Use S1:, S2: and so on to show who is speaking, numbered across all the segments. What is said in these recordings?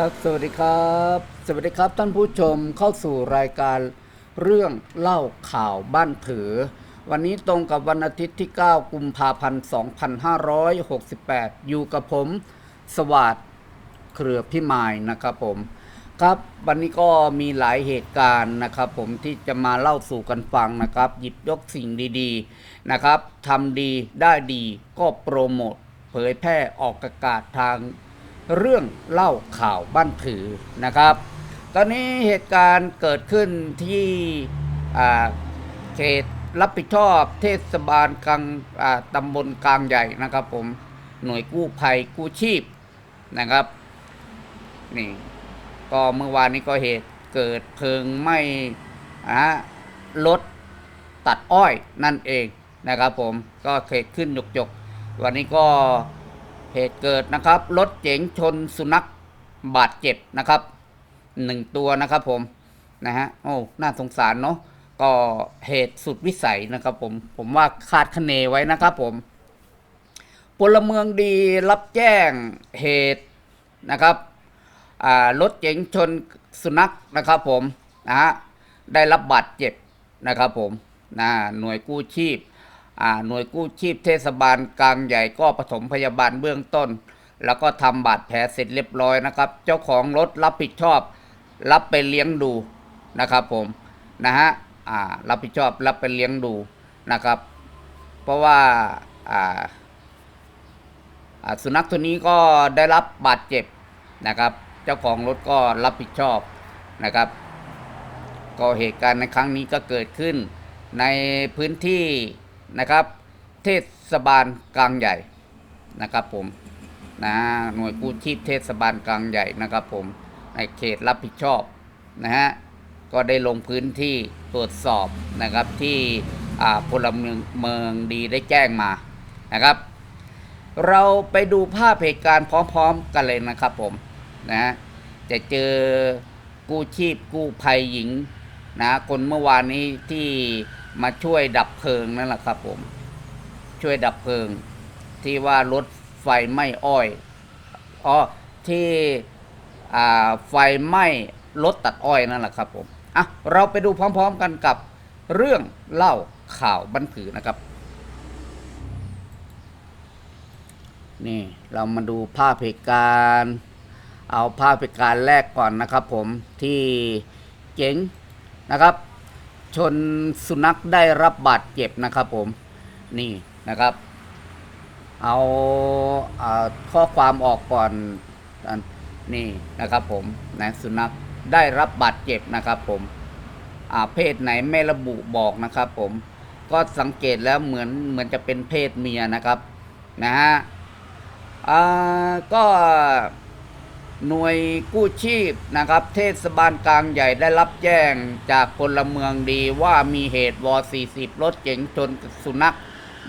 S1: ครับ สวัสดีครับ สวัสดีครับท่านผู้ชมเข้าสู่รายการเรื่องเล่าข่าวบ้านถือ วันนี้ตรงกับวันอาทิตย์ที่ 9 กุมภาพันธ์ 2568 อยู่กับผม สวัสดเครือพิมายนะครับผม ครับวันนี้ก็มีหลายเหตุการณ์นะครับผมที่จะมาเล่าสู่กันฟังนะครับ หยิบยกสิ่งดีๆนะครับทำดีได้ดีก็โปรโมทเผยแพร่ออกอากาศทาง เรื่องเล่าข่าวบ้านถือนะครับ ตอนนี้เหตุการณ์เกิดขึ้นที่เขตรับผิดชอบเทศบาลกลางตำบลกลางใหญ่นะครับผมหน่วยกู้ภัยกู้ชีพนะครับนี่ก็เมื่อวานนี้ก็เหตุเกิดเพลิงไหม้อ่ารถตัดอ้อยนั่นเองนะครับผมก็เกิดขึ้นหยกๆวันนี้ก็ เหตุเกิดนะครับรถเก๋งชนสุนัขบาดเจ็บนะครับหนึ่งตัวนะครับผมนะฮะโอ้น่าสงสารเนาะก็เหตุสุดวิสัยนะครับผมผมว่าคาดคะเนไว้นะครับผมพลเมืองดีรับแจ้งเหตุนะครับรถเก๋งชนสุนัขนะครับผมนะฮะได้รับบาดเจ็บนะครับผมนะหน่วยกู้ชีพ หน่วยกู้ชีพเทศบาลกลางใหญ่ก็ปฐมพยาบาลเบื้องต้น แล้วก็ทำบาดแผลเสร็จเรียบร้อยนะครับ เจ้าของรถรับผิดชอบ รับไปเลี้ยงดูนะครับผมนะฮะรับผิดชอบรับไปเลี้ยงดูนะครับ เพราะว่าอ่าอ่าสุนัขตัวนี้ก็ได้รับบาดเจ็บนะครับ เจ้าของรถก็รับผิดชอบนะครับ ก็เหตุการณ์ในครั้งนี้ก็เกิดขึ้นในพื้นที่ นะครับ เทศบาลกลางใหญ่นะครับผมนะหน่วยกู้ชีพเทศบาลกลางใหญ่นะครับผมในเขตรับผิดชอบนะฮะก็ได้ลงพื้นที่ตรวจสอบนะครับที่พลเมืองเมืองดีได้แจ้งมานะครับ เราไปดูภาพเหตุการณ์พร้อมๆกันเลยนะครับผมนะจะเจอกู้ชีพกู้ภัยหญิงนะคนเมื่อวานนี้ที่ มาช่วยดับเพลิงนั่นแหละครับผม ช่วยดับเพลิง ที่ว่ารถไฟไหม้อ้อยอ๋อที่ไฟไหม้รถตัดอ้อยนั่นแหละครับผมอะเราไปดูพร้อมๆกันกับเรื่องเล่าข่าวบันถือนะครับ นี่เรามาดูภาพเหตุการณ์เอาภาพเหตุการณ์แรกก่อนนะครับผมที่เจ๋งนะครับ ชนสุนัขได้รับบาดเจ็บนะครับผมนี่นะครับ เอาเอาข้อความออกก่อนนี่นะครับผมนะสุนัขได้รับบาดเจ็บนะครับผมอาเพศไหนไม่ระบุบอกนะครับผมก็สังเกตแล้วเหมือนเหมือนจะเป็นเพศเมียนะครับนะฮะอ่าก็ หน่วยกู้ชีพนะครับ เทศบาลกลางใหญ่ได้รับแจ้งจากพลเมืองดีว่ามีเหตุวอ40 รถเก๋งชนสุนัข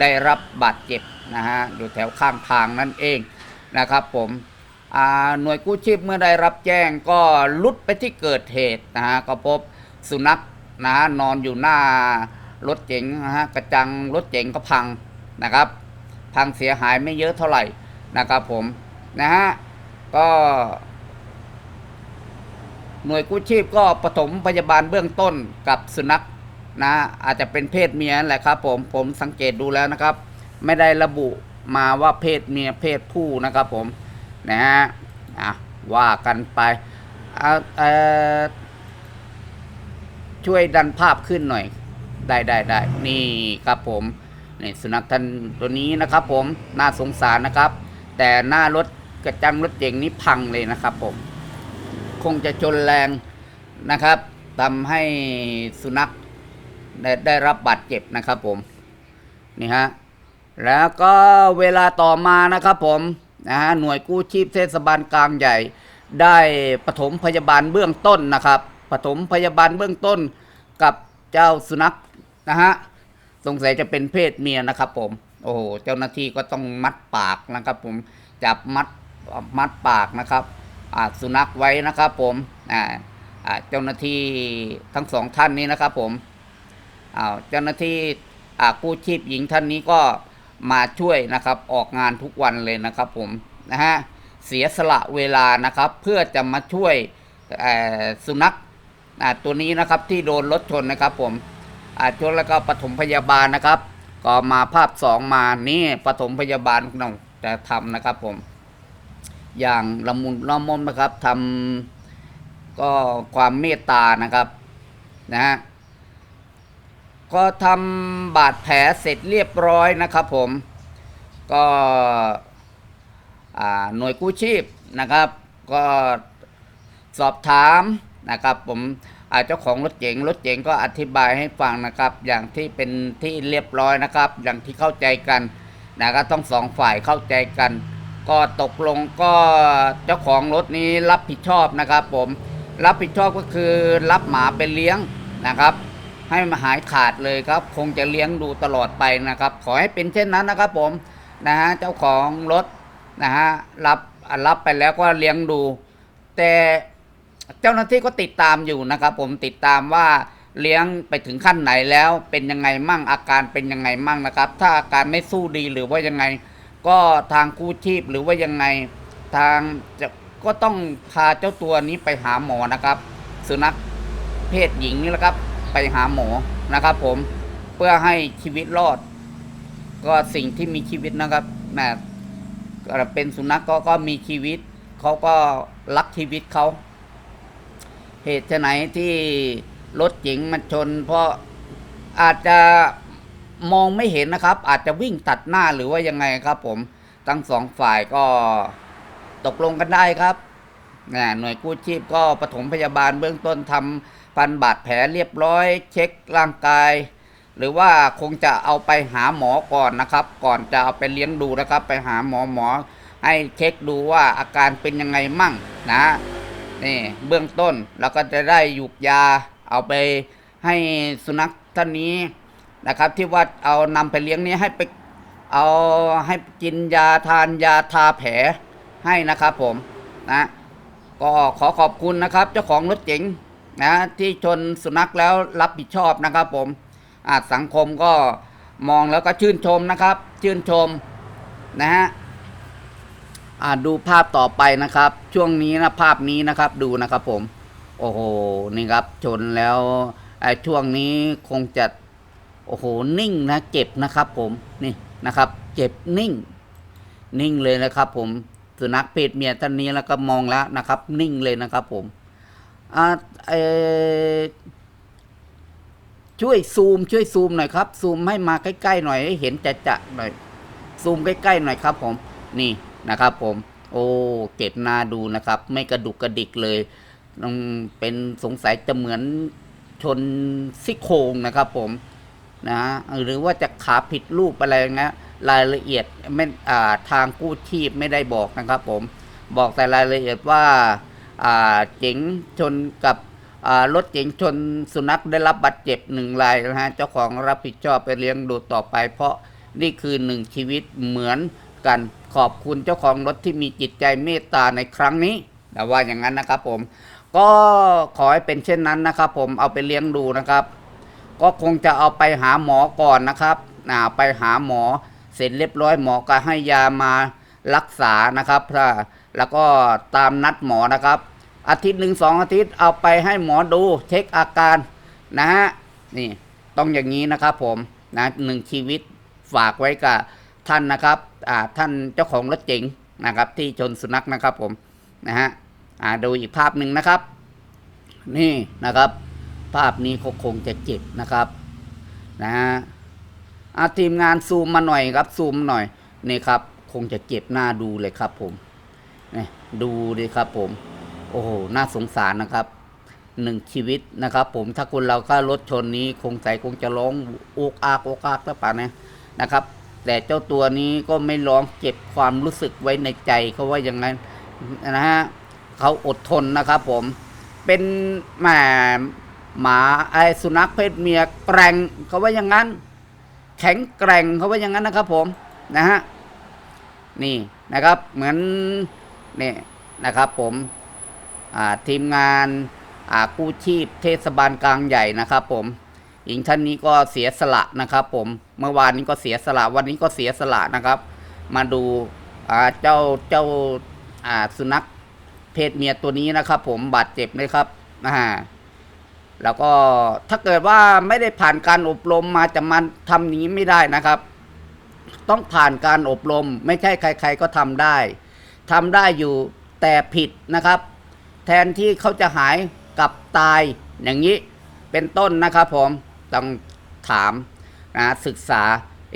S1: ได้รับบาดเจ็บนะฮะอยู่แถวข้างทางนั่นเองนะครับผมอ่าหน่วยกู้ชีพเมื่อได้รับแจ้งก็ลุดไปที่เกิดเหตุนะฮะก็พบสุนัขนะฮะนอนอยู่หน้ารถเก๋งนะฮะกระจังรถเก๋งก็พังนะครับ พังเสียหายไม่เยอะเท่าไหร่นะครับผมนะฮะก็ หน่วยกู้ชีพก็ปฐมพยาบาลเบื้องต้นกับสุนัขนะอาจจะเป็นเพศเมียแหละครับผมผมสังเกตดูแล้วนะครับ ไม่ได้ระบุมาว่าเพศเมียเพศผู้นะครับผมนะฮะอะว่ากันไปเออช่วยดันภาพขึ้นหน่อย ได้ได้ได้นี่ครับผมนี่สุนัขท่านตัวนี้นะครับ ผมน่าสงสารนะครับ แต่หน้ารถกระจังรถเก๋งนี้พังเลยนะครับผม คงจะชนแรงนะครับทำให้สุนัขได้ได้รับบาดเจ็บนะครับผมนี่ฮะแล้วก็เวลาต่อมานะครับผมนะฮะหน่วยกู้ชีพเทศบาลกลางใหญ่ ได้ปฐมพยาบาลเบื้องต้นนะครับปฐมพยาบาลเบื้องต้นกับเจ้าสุนัขนะฮะสงสัยจะเป็นเพศเมียนะครับผมโอ้โหเจ้าหน้าที่ก็ต้องมัดปากนะครับผมจับมัดมัดปากนะครับ สุนัขไว้นะครับผมอ่าเจ้าหน้าที่ทั้งสองท่านนี้นะครับผมอ้าเจ้าหน้าที่อากู้ชีพหญิงท่านนี้ก็มาช่วยนะครับออกงานทุกวันเลยนะครับผมนะฮะเสียสละเวลานะครับเพื่อจะมาช่วยอ่อสุนัขอ่าตัวนี้นะครับที่โดนรถชนนะครับผมช่วยแล้วก็ปฐมพยาบาลนะครับ ก็มาภาพสองมานี่ปฐมพยาบาลเราจะทำนะครับผม อย่างละมุนละมุนนะครับทำก็ความเมตตานะครับนะฮะก็ทำบาดแผลเสร็จเรียบร้อยนะครับผม ก็หน่วยกู้ชีพนะครับ ก็สอบถามนะครับผมเจ้าของรถเก๋งรถเก๋งก็อธิบายให้ฟังนะครับ อย่างที่เป็นที่เรียบร้อยนะครับ อย่างที่เข้าใจกันนะครับต้องสองฝ่ายเข้าใจกัน ก็ตกลงก็เจ้าของรถนี้รับผิดชอบนะครับ ผมรับผิดชอบก็คือรับหมาไปเลี้ยงนะครับ ให้มาหายขาดเลยครับ คงจะเลี้ยงดูตลอดไปนะครับ ขอให้เป็นเช่นนั้นนะครับ ผมนะฮะเจ้าของรถนะฮะรับรับไปแล้วก็เลี้ยงดู แต่เจ้าหน้าที่ก็ติดตามอยู่นะครับ ผมติดตามว่าเลี้ยงไปถึงขั้นไหนแล้วเป็นยังไงมั่งอาการเป็นยังไงมั่งนะครับ ถ้าอาการไม่สู้ดีหรือว่ายังไง ก็ทางกู้ชีพหรือว่ายังไงทางจะก็ต้องพาเจ้าตัวนี้ไปหาหมอนะครับ สุนัขเพศหญิงนี่แหละครับ ไปหาหมอนะครับ ผมเพื่อให้ชีวิตรอด ก็สิ่งที่มีชีวิตนะครับนะก็เป็นสุนัขก็ก็มีชีวิตเขาก็รักชีวิตเขาเหตุไหนที่รถเก๋งมันชน เพราะอาจจะ มองไม่เห็นนะครับ อาจจะวิ่งตัดหน้าหรือว่ายังไงครับผมทั้งสองฝ่ายก็ตกลงกันได้ครับนะหน่วยกู้ชีพก็ปฐมพยาบาลเบื้องต้นทำฟันบาดแผลเรียบร้อย เช็คร่างกาย หรือว่าคงจะเอาไปหาหมอก่อนนะครับ ก่อนจะเอาไปเลี้ยงดูนะครับ ไปหาหมอหมอ ให้เช็คดูว่าอาการเป็นยังไงมั่งนะนี่เบื้องต้นแล้วก็จะได้หยุกยาเอาไปให้สุนัขท่านนี้ นะครับ ที่ว่าเอานำไปเลี้ยงนี้ให้ไปเอาให้กินยาทานยาทาแผลให้นะครับผมนะก็ขอขอบคุณนะครับ เจ้าของรถเก๋งนะที่ชนสุนัขแล้วรับผิดชอบนะครับผมอาสังคมก็มองแล้วก็ชื่นชมนะครับ ชื่นชมนะฮะอาดูภาพต่อไปนะครับ ช่วงนี้นะภาพนี้นะครับดูนะครับผม โอ้โหนี่ครับชนแล้วไอ้ช่วงนี้คงจะ โอ้โหนิ่งนะเจ็บนะครับผมนี่นะครับเจ็บนิ่ง นิ่งเลยนะครับผมสุนัขเพศเมียท่านนี้แล้วก็มองแล้วนะครับ นิ่งเลยนะครับผมอ่าเอช่วยซูม ช่วยซูมหน่อยครับ ซูมให้มาใกล้ๆหน่อยให้เห็นจะๆหน่อย ซูมใกล้ๆหน่อยครับ ผม นี่นะครับ ผม โอ้เจ็บหน้าดูนะครับ ไม่กระดุกกระดิกเลยอืมเป็นสงสัยจะเหมือนชนซี่โครงนะครับ ผม นะหรือว่าจะขาผิดรูปอะไรเงี้ยรายละเอียดไม่ทางกู้ชีพไม่ได้บอกนะครับผมบอกแต่รายละเอียดว่าเจ๋งชนกับรถเจ๋งชนสุนัขได้รับบาดเจ็บหนึ่งรายนะฮะเจ้าของรับผิดชอบไปเลี้ยงดูต่อไป เพราะนี่คือหนึ่งชีวิตเหมือนกันขอบคุณเจ้าของรถที่มีจิตใจเมตตาในครั้งนี้แต่ว่าอย่างนั้นนะครับผม ก็ขอให้เป็นเช่นนั้นนะครับผมเอาไปเลี้ยงดูนะครับ ก็คงจะเอาไปหาหมอก่อนนะครับอ่าไปหาหมอเสร็จเรียบร้อยหมอก็ให้ยามารักษานะครับถ้าแล้วก็ตามนัดหมอนะครับ อาทิตย์หนึ่งสองอาทิตย์เอาไปให้หมอดูเช็คอาการนะฮะนี่ต้องอย่างนี้นะครับผมนะหนึ่งชีวิตฝากไว้กับท่านนะครับอ่าท่านเจ้าของรถเก๋งนะครับ ที่ชนสุนัขนะครับผมนะฮะอ่าดูอีกภาพหนึ่งนะครับ นี่นะครับ ภาพนี้ก็คงจะเจ็บนะครับนะฮะอาทีมงานซูมมาหน่อยครับซูมหน่อยนี่ครับ คงจะเจ็บหน้าดูเลยครับผมนี่ดูดิครับผม โอ้โหน่าสงสารนะครับหนึ่งชีวิตนะครับ ผมถ้าคนเราก็รถชนนี้ คงใจคงจะร้องโอกอากโอกอากแล้วป่ะนี่ยนะครับ แต่เจ้าตัวนี้ก็ไม่ร้องเก็บความรู้สึกไว้ในใจเขาว่าอย่างนั้นนะฮะเขาอดทนนะครับ ผมเป็นแหม หมาไอสุนัขเพศเมียแกร่งเขาว่าอย่างนั้น แข็งแกร่งเขาว่าอย่างนั้นนะครับ ผมนะฮะนี่นะครับเหมือนนี่นะครับผมอ่าทีมงานอากู้ชีพเทศบาลกลางใหญ่นะครับ ผมหญิงท่านนี้ก็เสียสละนะครับ ผมเมื่อวานนี้ก็เสียสละวันนี้ก็เสียสละนะครับ มาดูอ่าเจ้าเจ้าอ่าสุนัขเพศเมียตัวนี้นะครับ ผมบาดเจ็บนะครับนะฮะ แล้วก็ถ้าเกิดว่าไม่ได้ผ่านการอบรมมาจะมาทำนี้ไม่ได้นะครับ ต้องผ่านการอบรม ไม่ใช่ใคร ๆ ก็ทำได้ทำได้อยู่แต่ผิดนะครับ แทนที่เขาจะหายกับตายอย่างนี้เป็นต้นนะครับผมต้องถามนะศึกษา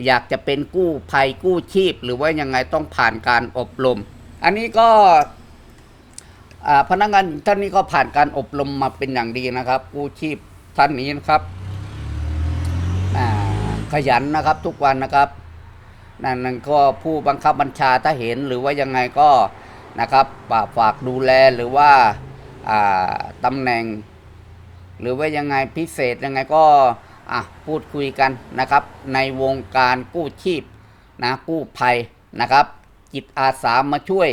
S1: อยากจะเป็นกู้ภัยกู้ชีพ หรือว่ายังไงต้องผ่านการอบรม อันนี้ก็ พนักงานท่านนี้ก็ผ่านการอบรมมาเป็นอย่างดีนะครับกู้ชีพท่านนี้นะครับขยันนะครับทุกวันนะครับนั่นนั่นก็ผู้บังคับบัญชาถ้าเห็นหรือว่ายังไงก็นะครับฝากฝากดูแลหรือว่าตำแหน่ง หรือว่ายังไงพิเศษยังไงก็พูดคุยกันนะครับ ในวงการกู้ชีพนะกู้ภัยนะครับ จิตอาสามาช่วย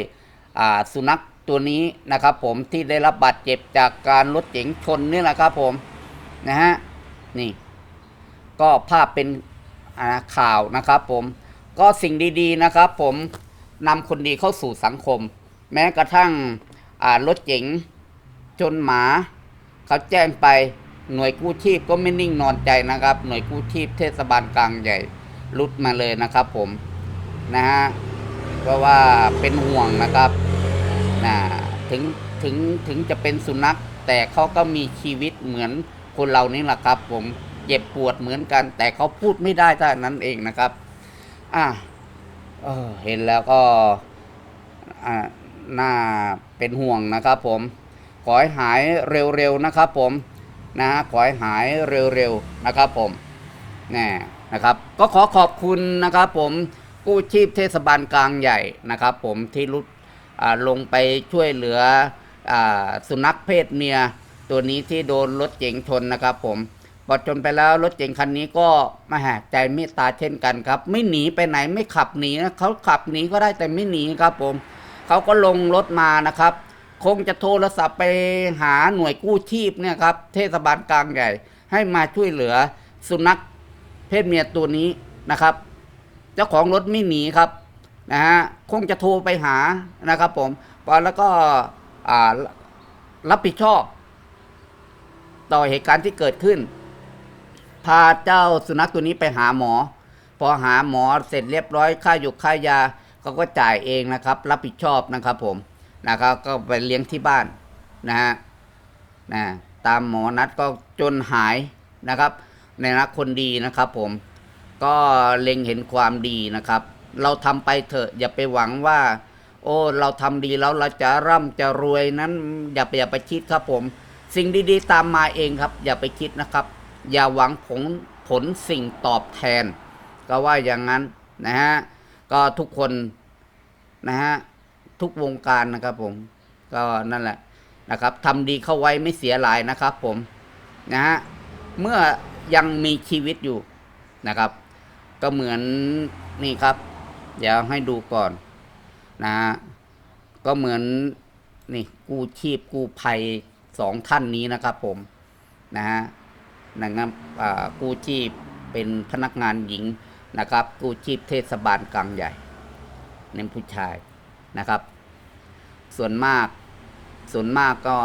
S1: สุนัข ตัวนี้นะครับผมที่ได้รับบาดเจ็บจากการรถเก๋งชนนี่แหละครับผมนะฮะนี่ก็ภาพเป็นข่าวนะครับผมก็สิ่งดีๆนะครับผมนำคนดีเข้าสู่สังคม แม้กระทั่งรถเก๋งชนหมา เขาแจ้งไปหน่วยกู้ชีพก็ไม่นิ่งนอนใจนะครับ หน่วยกู้ชีพเทศบาลกลางใหญ่รุดมาเลยนะครับผมนะฮะเพราะว่าเป็นห่วงนะครับ นะถึงถึงถึงจะเป็นสุนัข แต่เขาก็มีชีวิตเหมือนคนเรานี่แหละครับ ผมเจ็บปวดเหมือนกัน แต่เขาพูดไม่ได้เท่านั้นเองนะครับ อะเออเห็นแล้วก็อ่าน่าเป็นห่วงนะครับ ผมขอให้หายเร็วๆนะครับ ผมนะฮะขอให้หายเร็วๆนะครับ ผมแน่นะครับ ก็ขอขอบคุณนะครับ ผมกู้ชีพเทศบาลกลางใหญ่นะครับ ผมที่รุด ลงไปช่วยเหลืออสุนัขเพศเมีย ตัวนี้ที่โดนรถเก๋งชนนะครับ ผมพอชนไปแล้วรถเก๋งคันนี้ก็มาแหาใจเมตตาเช่นกันครับ ไม่หนีไปไหนไม่ขับหนีนะเขาขับหนีก็ได้แต่ไม่หนีครับผมเขาก็ลงรถมานะครับ คงจะโทรศัพท์ไปหาหน่วยกู้ชีพเนี่ยครับเทศบาลกลางใหญ่ ให้มาช่วยเหลือสุนัขเพศเมียตัวนี้นะครับ เจ้าของรถไม่หนีครับ นะฮะคงจะโทรไปหานะครับผมแล้วก็รับผิดชอบ ต่อเหตุการณ์ที่เกิดขึ้น พาเจ้าสุนัขตัวนี้ไปหาหมอ พอหาหมอเสร็จเรียบร้อยค่าหยุกค่ายาเขาก็จ่ายเองนะครับ รับผิดชอบนะครับผมนะครับก็ไปเลี้ยงที่บ้านนะฮะนะตามหมอนัดก็จนหายนะครับ ในนักคนดีนะครับผมก็เล็งเห็นความดีนะครับ เราทำไปเถอะ อย่าไปหวังว่า โอ้ เราทำดีแล้วเราจะร่ำจะรวยนั้น อย่าไปอย่าไปคิดครับผม สิ่งดีๆ ตามมาเองครับ อย่าไปคิดนะครับ อย่าหวังผลผลสิ่งตอบแทน ก็ว่าอย่างนั้นนะฮะก็ทุกคนนะฮะทุกวงการนะครับผม ก็นั่นแหละนะครับทำดีเข้าไว้ไม่เสียหลายนะครับผมนะฮะเมื่อยังมีชีวิตอยู่นะครับ ก็เหมือนนี่ครับ เดี๋ยวให้ดูก่อนนะฮะก็เหมือนนี่กู้ชีพกู้ภัยสองท่านนี้นะครับผมนะฮะนะครับอ่ากู้ชีพเป็นพนักงานหญิงนะครับ กู้ชีพเทศบาลกลางใหญ่เน้นผู้ชายนะครับ ส่วนมากส่วนมากก็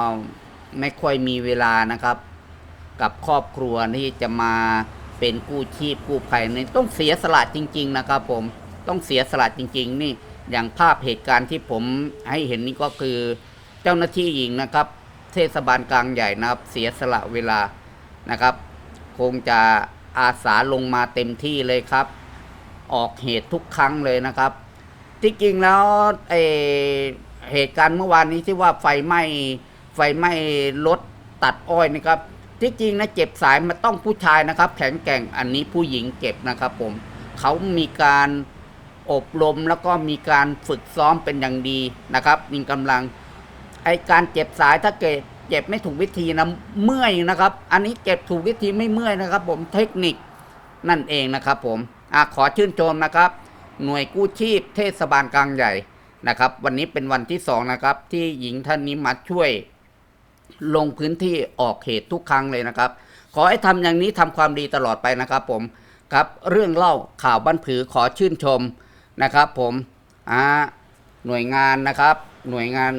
S1: ไม่ค่อยมีเวลานะครับ กับครอบครัวที่จะมาเป็นกู้ชีพกู้ภัยนี่ต้องเสียสละจริง ๆ นะครับผม ต้องเสียสละจริง ๆ นี่อย่างภาพเหตุการณ์ที่ผมให้เห็นนี่ก็คือเจ้าหน้าที่หญิงนะครับ เทศบาลกลางใหญ่นะครับ เสียสละเวลานะครับ คงจะอาสาลงมาเต็มที่เลยครับ ออกเหตุทุกครั้งเลยนะครับ ที่จริงแล้วเอเหตุการณ์เมื่อวานนี้ที่ว่าไฟไหม้ไฟไหม้รถตัดอ้อยนะครับ ที่จริงนะเจ็บสายมันต้องผู้ชายนะครับ แข็งแกร่งอันนี้ผู้หญิงเก็บนะครับผมเขามีการ อบรมแล้วก็มีการฝึกซ้อมเป็นอย่างดีนะครับ มีกำลังไอการเจ็บสายถ้าเกิดเจ็บไม่ถูกวิธีนะเมื่อยนะครับ อันนี้เจ็บถูกวิธีไม่เมื่อยนะครับ ผมเทคนิคนั่นเองนะครับ ผมอขอชื่นชมนะครับ หน่วยกู้ชีพเทศบาลกลางใหญ่นะครับ วันนี้เป็นวันที่สองนะครับ ที่หญิงท่านนี้มาช่วย ลงพื้นที่ออกเหตุทุกครั้งเลยนะครับ ขอให้ทำอย่างนี้ทำความดีตลอดไปนะครับ ผมครับ เรื่องเล่าข่าวบ้านผือขอชื่นชม นะครับผมอ่าหน่วยงานนะครับ หน่วยงาน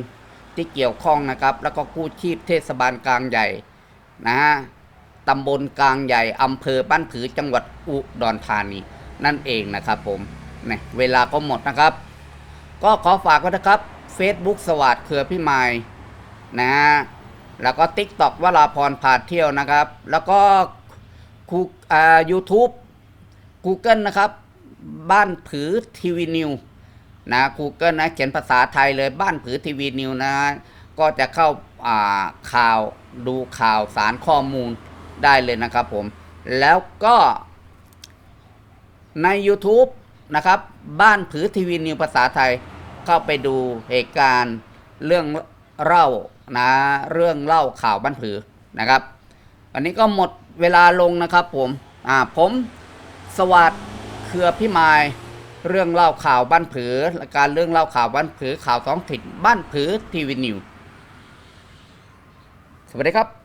S1: ที่เกี่ยวข้องนะครับ แล้วก็กู้ชีพเทศบาลกลางใหญ่นะฮะตำบลกลางใหญ่อำเภอบ้านผือจังหวัดอุดรธานีนั่นเองนะครับผมเนี่ยเวลาก็หมดนะครับ ก็ขอฝากไว้นะครับ Facebook สวัสดเครือพี่ไม้นะฮะแล้วก็ TikTok วราพรพาเที่ยวนะครับ แล้วก็คูอ่า YouTube Google นะครับ บ้านผือทีวีนิวนะ Google นะเขียนภาษาไทยเลยบ้านผือทีวีนิวนะ ก็จะเข้าข่าวดูข่าวสารข้อมูลได้เลยนะครับผม แล้วก็ใน YouTube นะครับ บ้านผือทีวีนิวภาษาไทยเข้าไปดูเหตุการณ์เรื่องเล่านะเรื่องเล่าข่าวบ้านผือนะครับวันนี้ก็หมดเวลาลงนะครับผม อ่าผมสวัสดเค รือพิมายเรื่องเล่าข่าวบ้านผือและการเรื่องเล่าข่าวบ้านผือข่าวท้องถิ่นบ้านผือทีวีนิวสวัสดีครับ